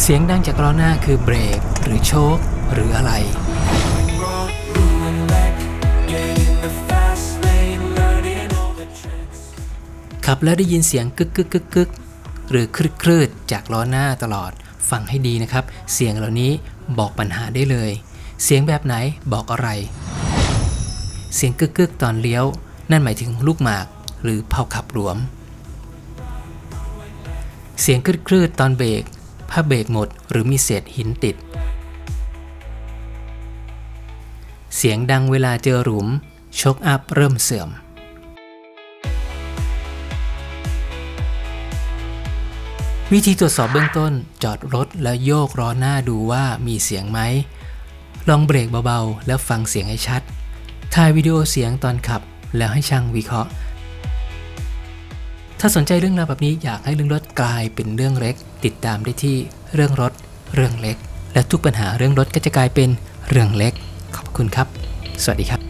เสียงดังจากล้อหน้าคือเบรก หรือโชคหรืออะไร ขับแล้วได้ยินเสียงกึกกึกกึกกึกหรือครึดครืดจากล้อหน้าตลอด ฟังให้ดีนะครับ เสียงเหล่านี้บอกปัญหาได้เลย เสียงแบบไหนบอกอะไร เสียงกึกกึกตอนเลี้ยว นั่นหมายถึงลูกหมากหรือเผาขับหลวม เสียงครืดครืดตอนเบรก ผ้าเบรกหมดหรือมีเศษหินติด เสียงดังเวลาเจอหลุมชกอัพเริ่มเสื่อม วิธีตรวจสอบเบื้องต้นจอดรถแล้วโยกล้อหน้าดูว่ามีเสียงไหม ลองเบรกเบาๆ แล้วฟังเสียงให้ชัด ถ่ายวิดีโอเสียงตอนขับแล้วให้ช่างวิเคราะห์ ถ้าสนใจเรื่องราวแบบนี้อยากให้เรื่องรถกลายเป็นเรื่องเล็ก ติดตามได้ที่เรื่องรถเรื่องเล็ก และทุกปัญหาเรื่องรถก็จะกลายเป็นเรื่องเล็ก ขอบคุณครับ สวัสดีครับ